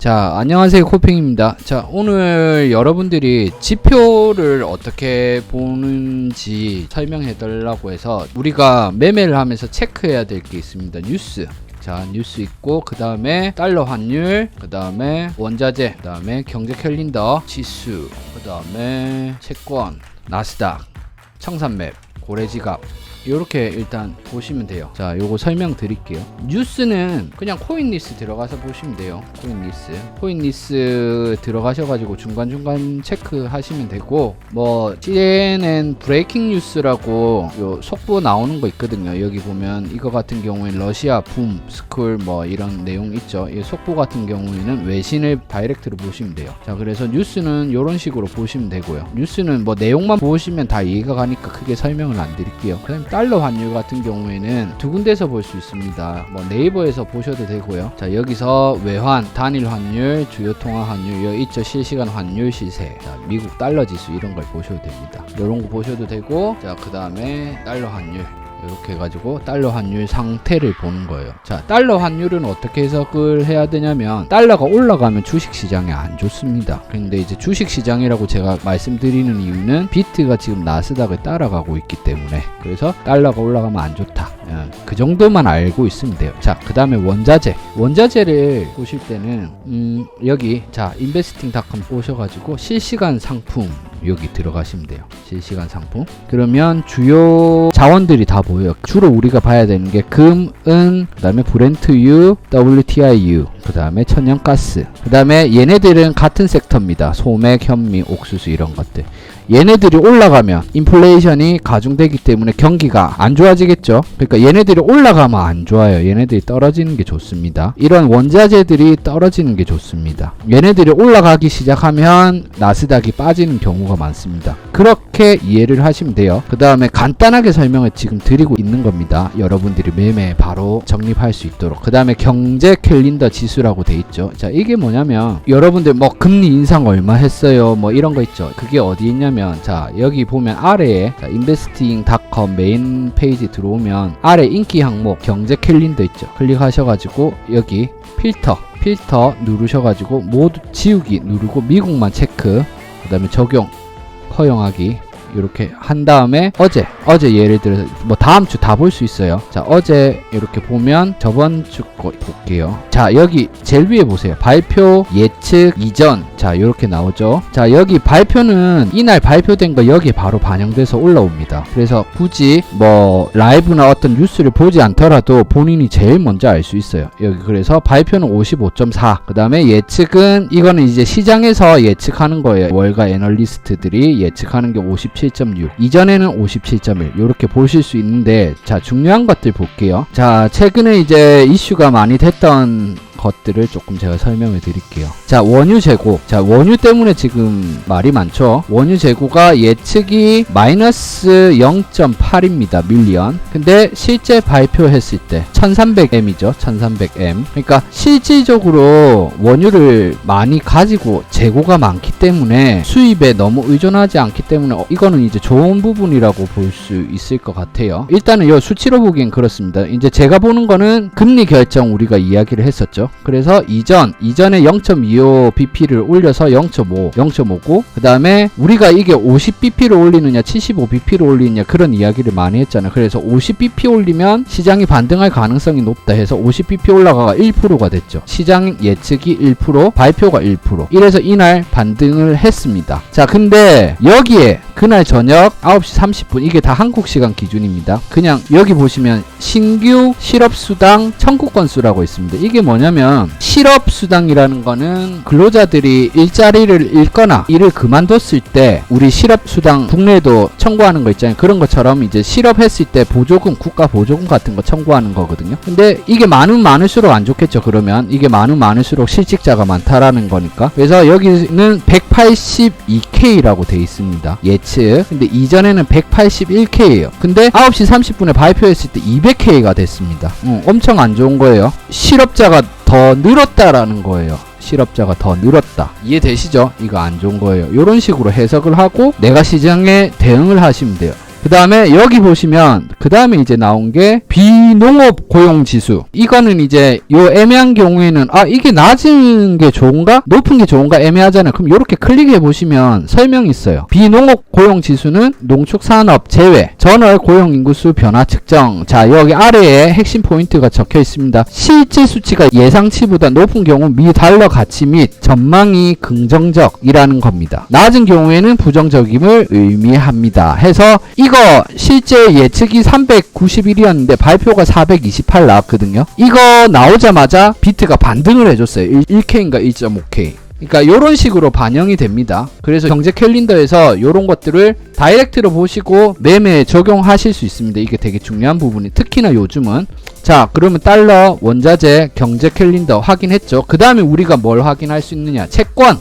자, 안녕하세요. 코핑입니다. 자, 오늘 여러분들이 지표를 어떻게 보는지 설명해 달라고 해서 우리가 매매를 하면서 체크해야 될 게 있습니다. 뉴스. 자, 뉴스 있고 그 다음에 달러 환율, 그 다음에 원자재, 그 다음에 경제 캘린더, 지수, 그 다음에 채권, 나스닥, 청산맵, 고래지갑, 이렇게 일단 보시면 돼요. 자, 요거 설명 드릴게요. 뉴스는 그냥 코인리스 들어가서 보시면 돼요. 코인리스. 코인리스 들어가셔가지고 중간중간 체크하시면 되고, 뭐, CNN 브레이킹 뉴스라고 요 속보 나오는 거 있거든요. 여기 보면 이거 같은 경우에 러시아 붐, 스쿨 뭐 이런 내용 있죠. 이 속보 같은 경우에는 외신을 다이렉트로 보시면 돼요. 자, 그래서 뉴스는 이런 식으로 보시면 되고요. 뉴스는 뭐 내용만 보시면 다 이해가 가니까 크게 설명을 안 드릴게요. 그다음 달러 환율 같은 경우에는 두 군데서 볼 수 있습니다. 뭐 네이버에서 보셔도 되고요. 자, 여기서 외환, 단일 환율, 주요 통화 환율, 여기 있죠. 실시간 환율 시세. 자, 미국 달러 지수 이런 걸 보셔도 됩니다. 이런 거 보셔도 되고, 자, 그 다음에 달러 환율. 이렇게 해가지고 달러 환율 상태를 보는 거예요. 자, 달러 환율은 어떻게 해석을 해야 되냐면 달러가 올라가면 주식 시장에 안 좋습니다. 근데 이제 주식 시장이라고 제가 말씀드리는 이유는 비트가 지금 나스닥을 따라가고 있기 때문에 그래서 달러가 올라가면 안 좋다. 예, 그 정도만 알고 있으면 돼요. 자, 그 다음에 원자재. 원자재를 보실 때는 음, 여기 자 인베스팅닷컴 보셔가지고 실시간 상품 여기 들어가시면 돼요. 실시간 상품. 그러면 주요 자원들이 다 보여요. 주로 우리가 봐야 되는 게 금, 은, 그 다음에 브렌트유, WTI유, 그 다음에 천연가스. 그 다음에 얘네들은 같은 섹터입니다. 소맥, 현미, 옥수수 이런 것들. 얘네들이 올라가면 인플레이션이 가중되기 때문에 경기가 안 좋아지겠죠. 그러니까 얘네들이 올라가면 안 좋아요. 얘네들이 떨어지는 게 좋습니다. 이런 원자재들이 떨어지는 게 좋습니다. 얘네들이 올라가기 시작하면 나스닥이 빠지는 경우가 많습니다. 그렇게 이해를 하시면 돼요. 그 다음에 간단하게 설명을 지금 드리고 있는 겁니다. 여러분들이 매매 바로 정립할 수 있도록. 그 다음에 경제 캘린더 지수 라고 돼 있죠. 자, 이게 뭐냐면 여러분들 뭐 금리 인상 얼마 했어요. 뭐 이런 거 있죠. 그게 어디 있냐면 자, 여기 보면 아래에 자, investing.com 메인 페이지 들어오면 아래 인기 항목 경제 캘린더 있죠. 클릭하셔 가지고 여기 필터 필터 누르셔 가지고 모두 지우기 누르고 미국만 체크 그 다음에 적용 허용하기 이렇게 한 다음에 어제 어제 예를 들어서 뭐 다음 주 다 볼 수 있어요. 자 어제 이렇게 보면 저번 주 거 볼게요. 자 여기 제일 위에 보세요. 발표 예측 이전. 자 이렇게 나오죠. 자 여기 발표는 이날 발표된 거 여기에 바로 반영돼서 올라옵니다. 그래서 굳이 뭐 라이브나 어떤 뉴스를 보지 않더라도 본인이 제일 먼저 알 수 있어요. 여기 그래서 발표는 55.4그 다음에 예측은 이거는 이제 시장에서 예측하는 거예요. 월가 애널리스트들이 예측하는 게57.6 이전에는 57.1 이렇게 보실 수 있는데 자 중요한 것들 볼게요. 자 최근에 이제 이슈가 많이 됐던 것들을 조금 제가 설명을 드릴게요. 자, 원유 재고. 자, 원유 때문에 지금 말이 많죠. 원유 재고가 예측이 마이너스 0.8입니다. 밀리언. 근데 실제 발표했을 때 1300M이죠. 1300M. 그러니까 실질적으로 원유를 많이 가지고 재고가 많기 때문에 수입에 너무 의존하지 않기 때문에 어, 이거는 이제 좋은 부분이라고 볼 수 있을 것 같아요. 일단은 이 수치로 보기엔 그렇습니다. 이제 제가 보는 거는 금리 결정 우리가 이야기를 했었죠. 그래서 이전 이전에 0.25 bp를 올려서 0.5 0.59그 다음에 우리가 이게 50 bp를 올리느냐 75 bp를 올리느냐 그런 이야기를 많이 했잖아요 그래서 50 bp 올리면 시장이 반등할 가능성이 높다 해서 50 bp 올라가가 1%가 됐죠. 시장 예측이 1% 발표가 1% 이래서 이날 반등을 했습니다. 자 근데 여기에 그날 저녁 9시 30분 이게 다 한국 시간 기준입니다. 그냥 여기 보시면 신규 실업수당 청구 건수라고 있습니다. 이게 뭐냐면 실업수당이라는 거는 근로자들이 일자리를 잃거나 일을 그만뒀을 때 우리 실업수당 국내에도 청구하는 거 있잖아요. 그런 것처럼 이제 실업했을 때 보조금, 국가 보조금 같은 거 청구하는 거거든요. 근데 이게 많으면 많을수록 안 좋겠죠. 그러면 이게 많으면 많을수록 실직자가 많다라는 거니까. 그래서 여기는 182K라고 돼 있습니다. 예측. 근데 이전에는 181K예요. 근데 9시 30분에 발표했을 때 200K가 됐습니다. 음, 엄청 안 좋은 거예요. 실업자가 더 늘었다라는 거예요. 실업자가 더 늘었다. 이해되시죠? 이거 안 좋은 거예요. 이런 식으로 해석을 하고 내가 시장에 대응을 하시면 돼요. 그 다음에 여기 보시면 그 다음에 이제 나온 게 비농업 고용 지수. 이거는 이제 요 애매한 경우에는 아 이게 낮은 게 좋은가? 높은 게 좋은가? 애매하잖아요. 그럼 이렇게 클릭해 보시면 설명이 있어요. 비농업 고용 지수는 농축산업 제외 전월 고용 인구수 변화 측정. 자 여기 아래에 핵심 포인트가 적혀 있습니다. 실제 수치가 예상치보다 높은 경우 미 달러 가치 및 전망이 긍정적이라는 겁니다. 낮은 경우에는 부정적임을 의미합니다. 해서 이거 실제 예측이 391이었는데 발표가 428 나왔거든요. 이거 나오자마자 비트가 반등을 해줬어요. 1, k 인가 1.5K. 그러니까 이런 식으로 반영이 됩니다. 그래서 경제 캘린더에서 이런 것들을 다이렉트로 보시고 매매에 적용하실 수 있습니다. 이게 되게 중요한 부분이 특히나 요즘은 자 그러면 달러 원자재 경제 캘린더 확인했죠. 그 다음에 우리가 뭘 확인할 수 있느냐 채권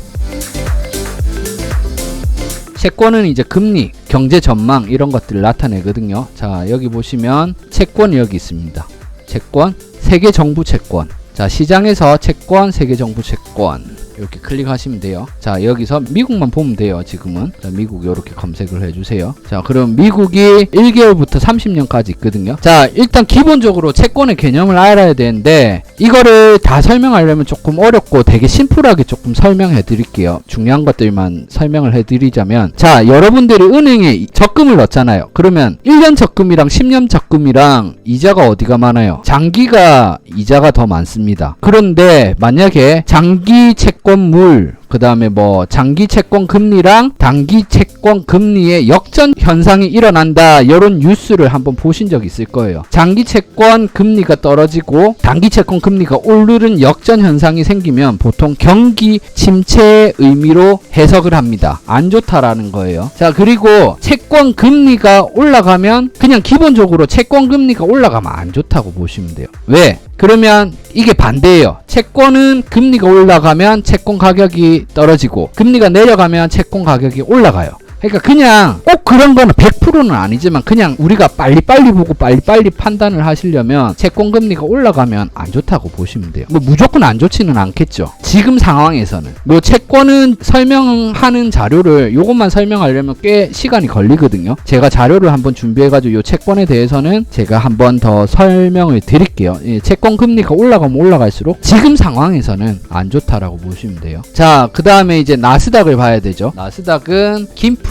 채권은 이제 금리, 경제 전망 이런 것들을 나타내거든요. 자, 여기 보시면 채권이 여기 있습니다. 채권, 세계 정부 채권. 자, 시장에서 채권, 세계 정부 채권. 이렇게 클릭하시면 돼요. 자, 여기서 미국만 보면 돼요. 지금은. 자, 미국 이렇게 검색을 해주세요. 자, 그럼 미국이 1개월부터 30년까지 있거든요. 자, 일단 기본적으로 채권의 개념을 알아야 되는데 이거를 다 설명하려면 조금 어렵고 되게 심플하게 조금 설명해 드릴게요. 중요한 것들만 설명을 해 드리자면 자, 여러분들이 은행에 적금을 넣잖아요. 그러면 1년 적금이랑 10년 적금이랑 이자가 어디가 많아요? 장기가 이자가 더 많습니다. 그런데 만약에 장기 채권 물 그 다음에 뭐 장기 채권 금리랑 단기 채권 금리의 역전 현상이 일어난다 이런 뉴스를 한번 보신 적 있을 거예요. 장기 채권 금리가 떨어지고 단기 채권 금리가 오르는 역전 현상이 생기면 보통 경기 침체의 의미로 해석을 합니다. 안 좋다라는 거예요. 자 그리고 채권 금리가 올라가면 그냥 기본적으로 채권 금리가 올라가면 안 좋다고 보시면 돼요. 왜? 그러면 이게 반대예요. 채권은 금리가 올라가면 채권 가격이 떨어지고 금리가 내려가면 채권 가격이 올라가요. 그러니까 그냥 꼭 그런 거는 100%는 아니지만 그냥 우리가 빨리빨리 보고 빨리빨리 판단을 하시려면 채권 금리가 올라가면 안 좋다고 보시면 돼요. 뭐 무조건 안 좋지는 않겠죠. 지금 상황에서는. 뭐 채권은 설명하는 자료를 요것만 설명하려면 꽤 시간이 걸리거든요. 제가 자료를 한번 준비해 가지고 요 채권에 대해서는 제가 한번 더 설명을 드릴게요. 예, 채권 금리가 올라가면 올라갈수록 지금 상황에서는 안 좋다라고 보시면 돼요. 자, 그 다음에 이제 나스닥을 봐야 되죠. 나스닥은 김프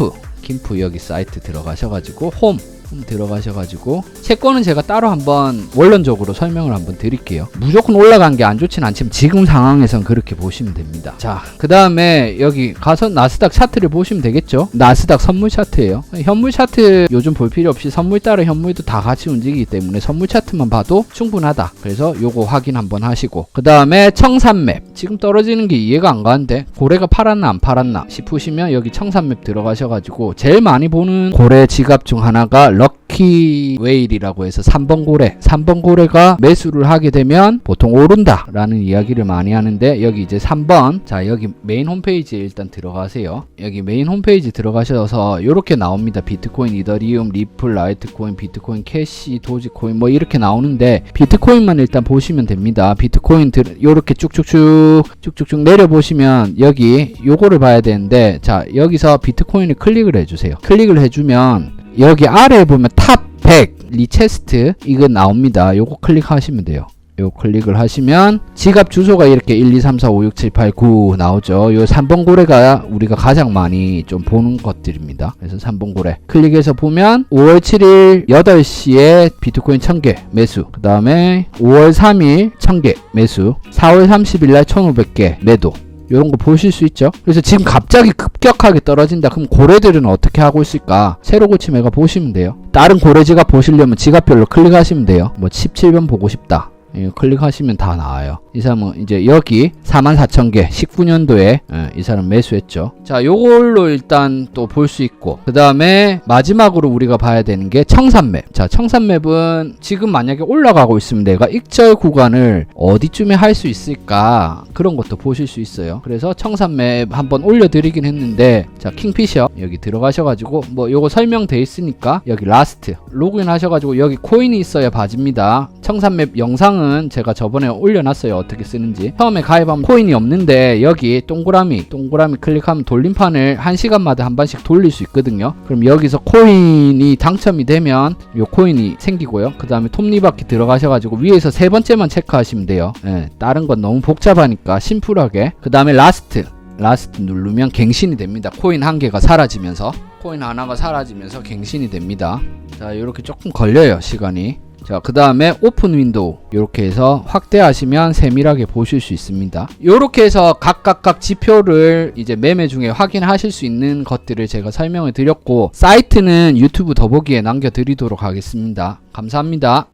김프 여기 사이트 들어가셔가지고 홈. 홈 들어가셔가지고 채권은 제가 따로 한번 원론적으로 설명을 한번 드릴게요. 무조건 올라간 게 안 좋진 않지만 지금 상황에선 그렇게 보시면 됩니다. 자 그 다음에 여기 가서 나스닥 차트를 보시면 되겠죠? 나스닥 선물 차트예요. 현물 차트 요즘 볼 필요 없이 선물 따라 현물도 다 같이 움직이기 때문에 선물 차트만 봐도 충분하다. 그래서 요거 확인 한번 하시고 그 다음에 청산맵. 지금 떨어지는 게 이해가 안 가는데 고래가 팔았나 안 팔았나 싶으시면 여기 청산맵 들어가셔가지고 제일 많이 보는 고래 지갑 중 하나가 럭키 웨일이라고 해서 3번 고래 3번 고래가 매수를 하게 되면 보통 오른다 라는 이야기를 많이 하는데 여기 이제 3번. 자 여기 메인 홈페이지에 일단 들어가세요. 여기 메인 홈페이지 들어가셔서 이렇게 나옵니다. 비트코인 이더리움 리플 라이트코인 비트코인 캐시 도지코인 뭐 이렇게 나오는데 비트코인만 일단 보시면 됩니다. 비트코인 이렇게 쭉쭉쭉 쭉쭉쭉 내려보시면 여기 요거를 봐야 되는데 자 여기서 비트코인을 클릭을 해주세요. 클릭을 해주면 여기 아래에 보면 탑 100 리체스트 이거 나옵니다. 요거 클릭하시면 돼요. 요 클릭을 하시면 지갑 주소가 이렇게 1, 2, 3, 4, 5, 6, 7, 8, 9 나오죠. 요 3번 고래가 우리가 가장 많이 좀 보는 것들입니다. 그래서 3번 고래 클릭해서 보면 5월 7일 8시에 비트코인 1000개 매수 그 다음에 5월 3일 1000개 매수 4월 30일 날 1500개 매도 이런 거 보실 수 있죠. 그래서 지금 갑자기 급격하게 떨어진다. 그럼 고래들은 어떻게 하고 있을까? 새로 고침 애가 보시면 돼요. 다른 고래 지갑 보시려면 지갑별로 클릭하시면 돼요. 뭐 17번 보고 싶다. 예, 클릭하시면 다 나와요. 이 사람은 이제 여기 44,000개 19년도에 예, 이 사람 매수했죠. 자, 요걸로 일단 또 볼 수 있고 그 다음에 마지막으로 우리가 봐야 되는 게 청산맵. 자, 청산맵은 지금 만약에 올라가고 있으면 내가 익절 구간을 어디쯤에 할 수 있을까 그런 것도 보실 수 있어요. 그래서 청산맵 한번 올려드리긴 했는데 자, 킹피셔 여기 들어가셔가지고 뭐 요거 설명돼 있으니까 여기 라스트 로그인 하셔가지고 여기 코인이 있어야 봐집니다. 청산맵 영상 영상은 제가 저번에 올려놨어요. 어떻게 쓰는지. 처음에 가입하면 코인이 없는데 여기 동그라미 동그라미 클릭하면 돌림판을 1시간마다 한 번씩 돌릴 수 있거든요. 그럼 여기서 코인이 당첨이 되면 요 코인이 생기고요. 그 다음에 톱니바퀴 들어가셔가지고 위에서 세 번째만 체크하시면 돼요. 예, 다른 건 너무 복잡하니까 심플하게. 그 다음에 라스트 라스트 누르면 갱신이 됩니다. 코인 한 개가 사라지면서 코인 하나가 사라지면서 갱신이 됩니다. 자 이렇게 조금 걸려요 시간이 자, 그 다음에 오픈 윈도우 이렇게 해서 확대하시면 세밀하게 보실 수 있습니다. 이렇게 해서 각각각 지표를 이제 매매 중에 확인하실 수 있는 것들을 제가 설명을 드렸고 사이트는 유튜브 더보기에 남겨드리도록 하겠습니다. 감사합니다.